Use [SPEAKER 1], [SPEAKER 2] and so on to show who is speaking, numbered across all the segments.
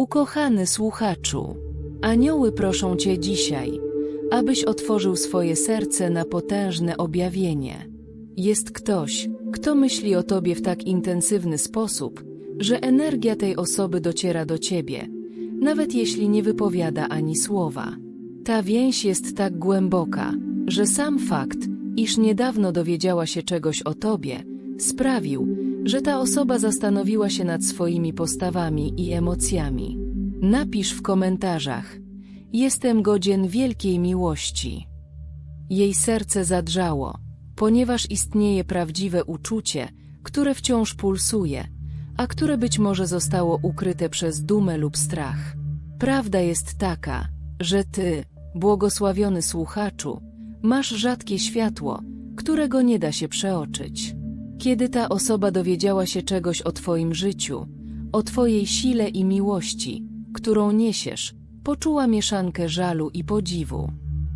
[SPEAKER 1] Ukochany słuchaczu, anioły proszą Cię dzisiaj, abyś otworzył swoje serce na potężne objawienie. Jest ktoś, kto myśli o Tobie w tak intensywny sposób, że energia tej osoby dociera do Ciebie, nawet jeśli nie wypowiada ani słowa. Ta więź jest tak głęboka, że sam fakt, iż niedawno dowiedziała się czegoś o Tobie, sprawił, że ta osoba zastanowiła się nad swoimi postawami i emocjami. Napisz w komentarzach: Jestem godzien wielkiej miłości. Jej serce zadrżało, ponieważ istnieje prawdziwe uczucie, które wciąż pulsuje, a które być może zostało ukryte przez dumę lub strach. Prawda jest taka, że ty, błogosławiony słuchaczu, masz rzadkie światło, którego nie da się przeoczyć. Kiedy ta osoba dowiedziała się czegoś o Twoim życiu, o Twojej sile i miłości, którą niesiesz, poczuła mieszankę żalu i podziwu.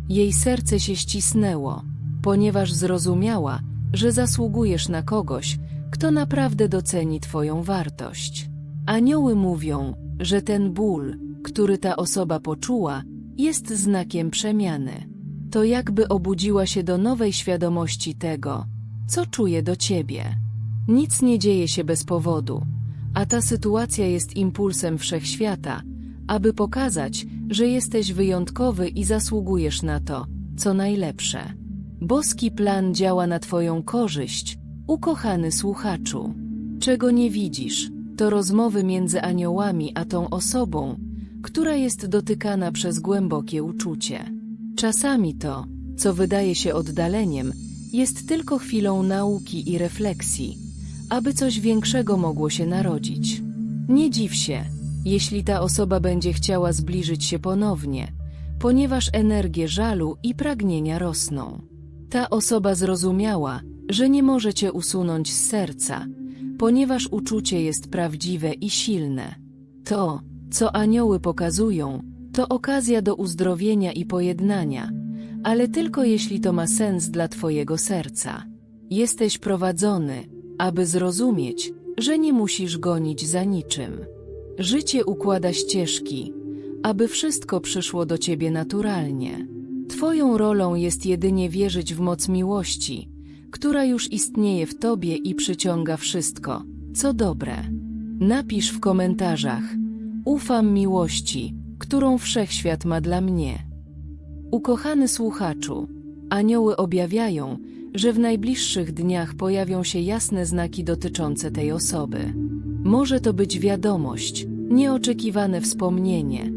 [SPEAKER 1] Jej serce się ścisnęło, ponieważ zrozumiała, że zasługujesz na kogoś, kto naprawdę doceni Twoją wartość. Anioły mówią, że ten ból, który ta osoba poczuła, jest znakiem przemiany. To jakby obudziła się do nowej świadomości tego, co czuje do ciebie. Nic nie dzieje się bez powodu, a ta sytuacja jest impulsem wszechświata, aby pokazać, że jesteś wyjątkowy i zasługujesz na to, co najlepsze. Boski plan działa na Twoją korzyść, ukochany słuchaczu. Czego nie widzisz, to rozmowy między aniołami a tą osobą, która jest dotykana przez głębokie uczucie. Czasami to, co wydaje się oddaleniem, jest tylko chwilą nauki i refleksji, aby coś większego mogło się narodzić. Nie dziw się, jeśli ta osoba będzie chciała zbliżyć się ponownie, ponieważ energie żalu i pragnienia rosną. Ta osoba zrozumiała, że nie może cię usunąć z serca, ponieważ uczucie jest prawdziwe i silne. To, co anioły pokazują, to okazja do uzdrowienia i pojednania, ale tylko jeśli to ma sens dla Twojego serca. Jesteś prowadzony, aby zrozumieć, że nie musisz gonić za niczym. Życie układa ścieżki, aby wszystko przyszło do Ciebie naturalnie. Twoją rolą jest jedynie wierzyć w moc miłości, która już istnieje w Tobie i przyciąga wszystko, co dobre. Napisz w komentarzach: Ufam miłości, którą wszechświat ma dla mnie. Ukochany słuchaczu, anioły objawiają, że w najbliższych dniach pojawią się jasne znaki dotyczące tej osoby. Może to być wiadomość, nieoczekiwane wspomnienie,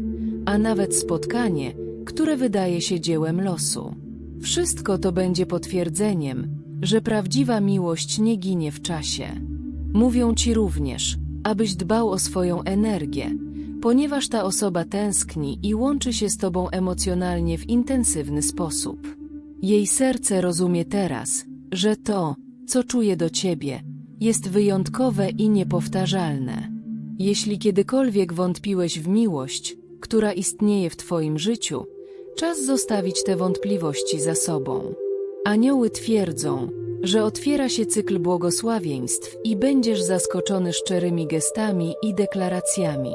[SPEAKER 1] a nawet spotkanie, które wydaje się dziełem losu. Wszystko to będzie potwierdzeniem, że prawdziwa miłość nie ginie w czasie. Mówią ci również, abyś dbał o swoją energię, ponieważ ta osoba tęskni i łączy się z Tobą emocjonalnie w intensywny sposób. Jej serce rozumie teraz, że to, co czuje do Ciebie, jest wyjątkowe i niepowtarzalne. Jeśli kiedykolwiek wątpiłeś w miłość, która istnieje w Twoim życiu, czas zostawić te wątpliwości za sobą. Anioły twierdzą, że otwiera się cykl błogosławieństw i będziesz zaskoczony szczerymi gestami i deklaracjami.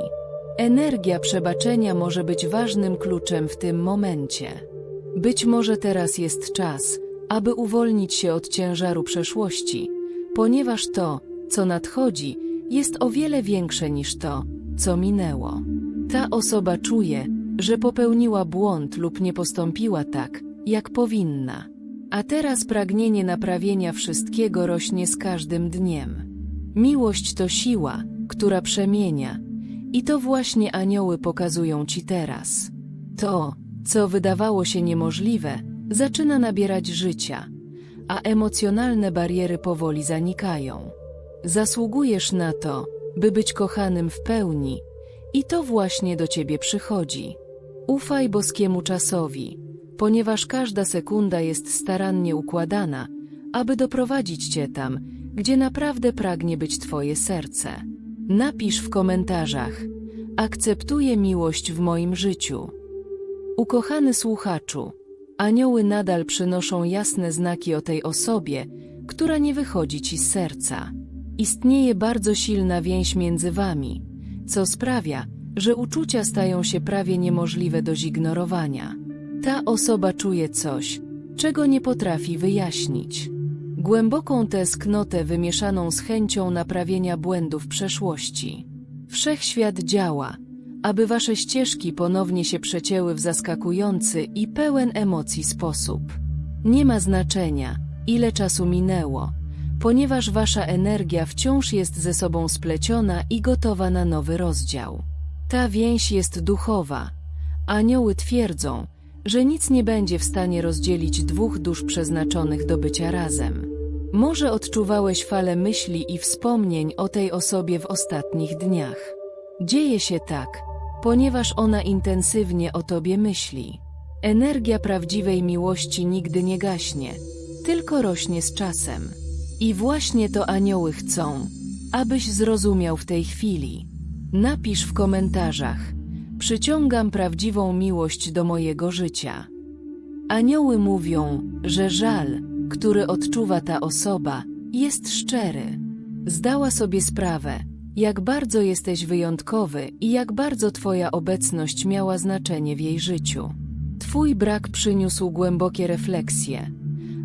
[SPEAKER 1] Energia przebaczenia może być ważnym kluczem w tym momencie. Być może teraz jest czas, aby uwolnić się od ciężaru przeszłości, ponieważ to, co nadchodzi, jest o wiele większe niż to, co minęło. Ta osoba czuje, że popełniła błąd lub nie postąpiła tak, jak powinna. A teraz pragnienie naprawienia wszystkiego rośnie z każdym dniem. Miłość to siła, która przemienia, i to właśnie anioły pokazują ci teraz. To, co wydawało się niemożliwe, zaczyna nabierać życia, a emocjonalne bariery powoli zanikają. Zasługujesz na to, by być kochanym w pełni, i to właśnie do ciebie przychodzi. Ufaj boskiemu czasowi, ponieważ każda sekunda jest starannie układana, aby doprowadzić cię tam, gdzie naprawdę pragnie być twoje serce. Napisz w komentarzach: Akceptuję miłość w moim życiu. Ukochany słuchaczu, anioły nadal przynoszą jasne znaki o tej osobie, która nie wychodzi ci z serca. Istnieje bardzo silna więź między wami, co sprawia, że uczucia stają się prawie niemożliwe do zignorowania. Ta osoba czuje coś, czego nie potrafi wyjaśnić. Głęboką tęsknotę wymieszaną z chęcią naprawienia błędów przeszłości. Wszechświat działa, aby wasze ścieżki ponownie się przecięły w zaskakujący i pełen emocji sposób. Nie ma znaczenia, ile czasu minęło, ponieważ wasza energia wciąż jest ze sobą spleciona i gotowa na nowy rozdział. Ta więź jest duchowa. Anioły twierdzą, że nic nie będzie w stanie rozdzielić dwóch dusz przeznaczonych do bycia razem. Może odczuwałeś falę myśli i wspomnień o tej osobie w ostatnich dniach. Dzieje się tak, ponieważ ona intensywnie o tobie myśli. Energia prawdziwej miłości nigdy nie gaśnie, tylko rośnie z czasem. I właśnie to anioły chcą, abyś zrozumiał w tej chwili. Napisz w komentarzach. Przyciągam prawdziwą miłość do mojego życia. Anioły mówią, że żal, który odczuwa ta osoba, jest szczery. Zdała sobie sprawę, jak bardzo jesteś wyjątkowy i jak bardzo Twoja obecność miała znaczenie w jej życiu. Twój brak przyniósł głębokie refleksje,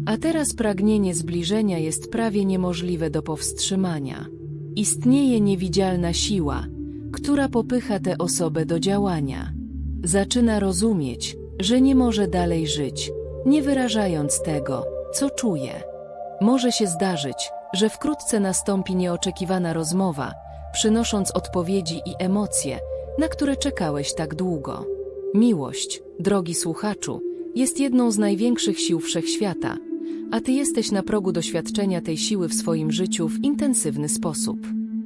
[SPEAKER 1] a teraz pragnienie zbliżenia jest prawie niemożliwe do powstrzymania. Istnieje niewidzialna siła, która popycha tę osobę do działania. Zaczyna rozumieć, że nie może dalej żyć, nie wyrażając tego, co czuje. Może się zdarzyć, że wkrótce nastąpi nieoczekiwana rozmowa, przynosząc odpowiedzi i emocje, na które czekałeś tak długo. Miłość, drogi słuchaczu, jest jedną z największych sił wszechświata, a ty jesteś na progu doświadczenia tej siły w swoim życiu w intensywny sposób.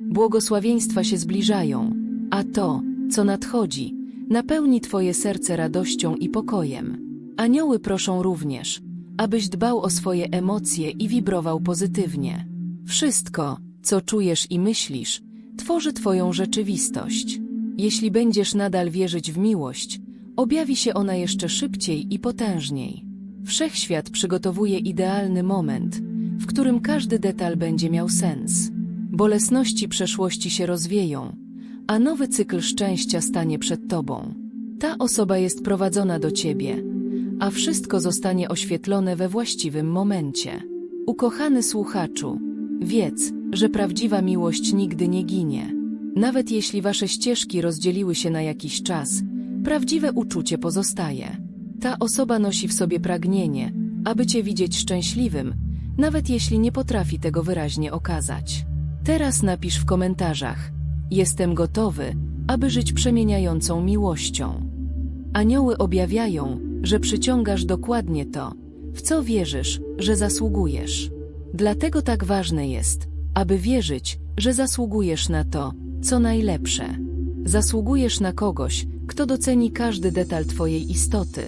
[SPEAKER 1] Błogosławieństwa się zbliżają, a to, co nadchodzi, napełni twoje serce radością i pokojem. Anioły proszą również, abyś dbał o swoje emocje i wibrował pozytywnie. Wszystko, co czujesz i myślisz, tworzy Twoją rzeczywistość. Jeśli będziesz nadal wierzyć w miłość, objawi się ona jeszcze szybciej i potężniej. Wszechświat przygotowuje idealny moment, w którym każdy detal będzie miał sens. Bolesności przeszłości się rozwieją, a nowy cykl szczęścia stanie przed Tobą. Ta osoba jest prowadzona do Ciebie, a wszystko zostanie oświetlone we właściwym momencie. Ukochany słuchaczu, wiedz, że prawdziwa miłość nigdy nie ginie. Nawet jeśli wasze ścieżki rozdzieliły się na jakiś czas, prawdziwe uczucie pozostaje. Ta osoba nosi w sobie pragnienie, aby cię widzieć szczęśliwym, nawet jeśli nie potrafi tego wyraźnie okazać. Teraz napisz w komentarzach: Jestem gotowy, aby żyć przemieniającą miłością. Anioły objawiają, że przyciągasz dokładnie to, w co wierzysz, że zasługujesz. Dlatego tak ważne jest, aby wierzyć, że zasługujesz na to, co najlepsze. Zasługujesz na kogoś, kto doceni każdy detal Twojej istoty,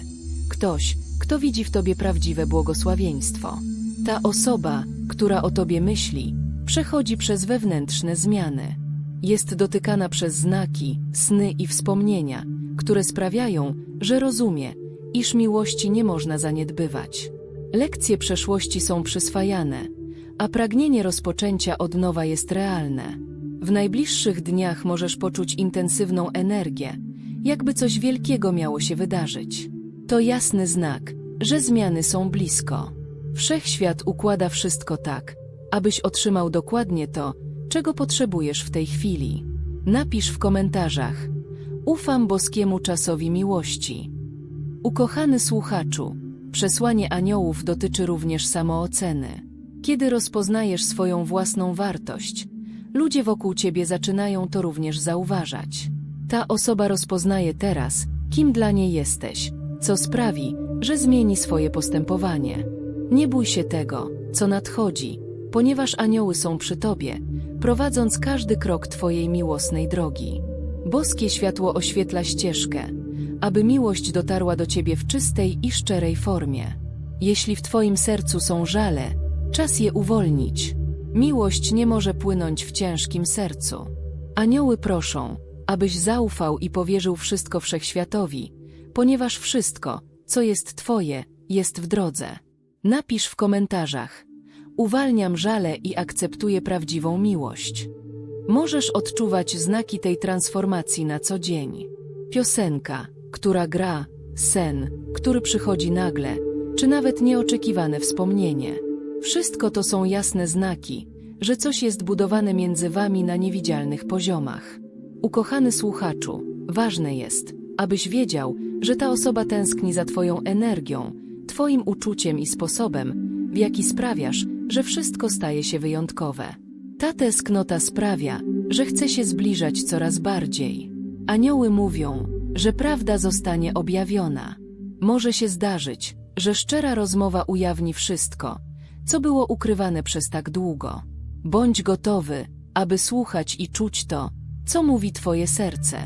[SPEAKER 1] ktoś, kto widzi w Tobie prawdziwe błogosławieństwo. Ta osoba, która o Tobie myśli, przechodzi przez wewnętrzne zmiany. Jest dotykana przez znaki, sny i wspomnienia, które sprawiają, że rozumie, iż miłości nie można zaniedbywać. Lekcje przeszłości są przyswajane, a pragnienie rozpoczęcia od nowa jest realne. W najbliższych dniach możesz poczuć intensywną energię, jakby coś wielkiego miało się wydarzyć. To jasny znak, że zmiany są blisko. Wszechświat układa wszystko tak, abyś otrzymał dokładnie to, czego potrzebujesz w tej chwili. Napisz w komentarzach. Ufam boskiemu czasowi miłości. Ukochany słuchaczu, przesłanie aniołów dotyczy również samooceny. Kiedy rozpoznajesz swoją własną wartość, ludzie wokół ciebie zaczynają to również zauważać. Ta osoba rozpoznaje teraz, kim dla niej jesteś, co sprawi, że zmieni swoje postępowanie. Nie bój się tego, co nadchodzi, ponieważ anioły są przy tobie, prowadząc każdy krok twojej miłosnej drogi. Boskie światło oświetla ścieżkę, aby miłość dotarła do ciebie w czystej i szczerej formie. Jeśli w twoim sercu są żale, czas je uwolnić. Miłość nie może płynąć w ciężkim sercu. Anioły proszą, abyś zaufał i powierzył wszystko wszechświatowi, ponieważ wszystko, co jest twoje, jest w drodze. Napisz w komentarzach. Uwalniam żale i akceptuję prawdziwą miłość. Możesz odczuwać znaki tej transformacji na co dzień. Piosenka, która gra, sen, który przychodzi nagle, czy nawet nieoczekiwane wspomnienie. Wszystko to są jasne znaki, że coś jest budowane między wami na niewidzialnych poziomach. Ukochany słuchaczu, ważne jest, abyś wiedział, że ta osoba tęskni za Twoją energią, Twoim uczuciem i sposobem, w jaki sprawiasz, że wszystko staje się wyjątkowe. Ta tęsknota sprawia, że chce się zbliżać coraz bardziej. Anioły mówią, że prawda zostanie objawiona. Może się zdarzyć, że szczera rozmowa ujawni wszystko, co było ukrywane przez tak długo. Bądź gotowy, aby słuchać i czuć to, co mówi Twoje serce.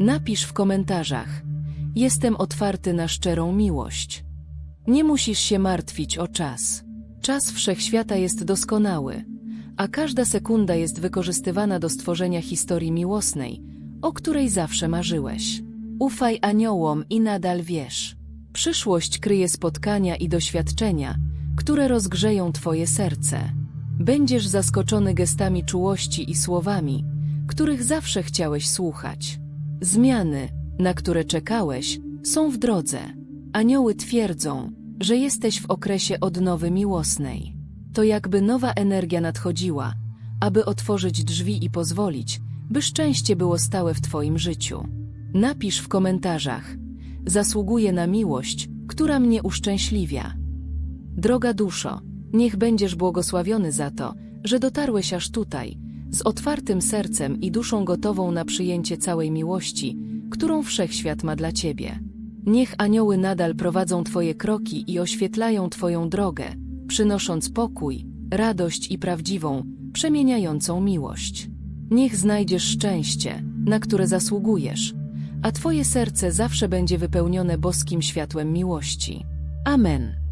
[SPEAKER 1] Napisz w komentarzach. Jestem otwarty na szczerą miłość. Nie musisz się martwić o czas. Czas wszechświata jest doskonały, a każda sekunda jest wykorzystywana do stworzenia historii miłosnej, o której zawsze marzyłeś. Ufaj aniołom i nadal wiesz. Przyszłość kryje spotkania i doświadczenia, które rozgrzeją Twoje serce. Będziesz zaskoczony gestami czułości i słowami, których zawsze chciałeś słuchać. Zmiany, na które czekałeś, są w drodze. Anioły twierdzą, że jesteś w okresie odnowy miłosnej. To jakby nowa energia nadchodziła, aby otworzyć drzwi i pozwolić, by szczęście było stałe w Twoim życiu. Napisz w komentarzach. Zasługuję na miłość, która mnie uszczęśliwia. Droga duszo, niech będziesz błogosławiony za to, że dotarłeś aż tutaj, z otwartym sercem i duszą gotową na przyjęcie całej miłości, którą wszechświat ma dla Ciebie. Niech anioły nadal prowadzą Twoje kroki i oświetlają Twoją drogę, przynosząc pokój, radość i prawdziwą, przemieniającą miłość. Niech znajdziesz szczęście, na które zasługujesz, a Twoje serce zawsze będzie wypełnione boskim światłem miłości. Amen.